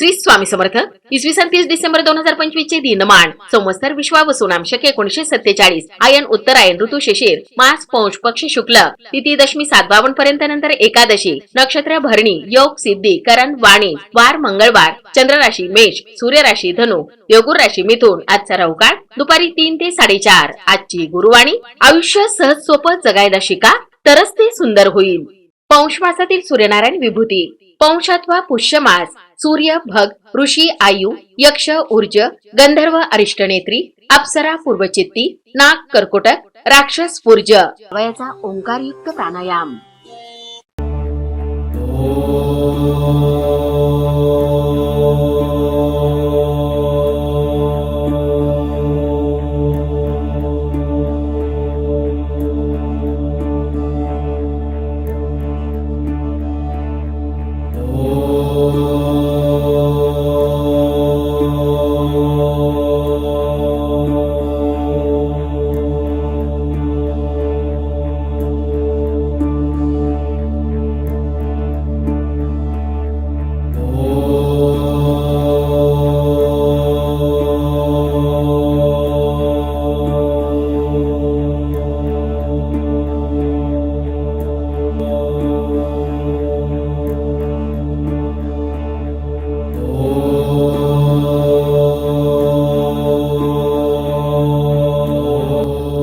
श्री स्वामी समर्थ इसवी सन तीस डिसेंबर दोन हजार पंचवीस चे दिनमान संवत्सर विश्वा वसुनामशक एकोणीशे सत्तेचाळीस आयन उत्तरायण ऋतू शिशिर मास पौष पक्ष शुक्ल तिथी दशमी सात बावन पर्यंत नंतर एकादशी नक्षत्र भरणी योग सिद्धी करण वाणी वार मंगळवार चंद्र राशी मेष सूर्य राशी धनु योगुर राशी मिथून आजचा राहुकाळ दुपारी तीन ते साडेचार आजची गुरुवाणी आयुष्य सहज सोपं जगायला शिका तरच ते सुंदर होईल. पौष मासातील सूर्यनारायण विभूती. पौष पुष्यमास सूर्य भग ऋषी आयु यक्ष ऊर्ज गंधर्व अरिष्टनेत्री अप्सरा पूर्वचित्ती नाग कर्कोटक राक्षस पूर्ज वयाचा ओंकारयुक्त प्राणायाम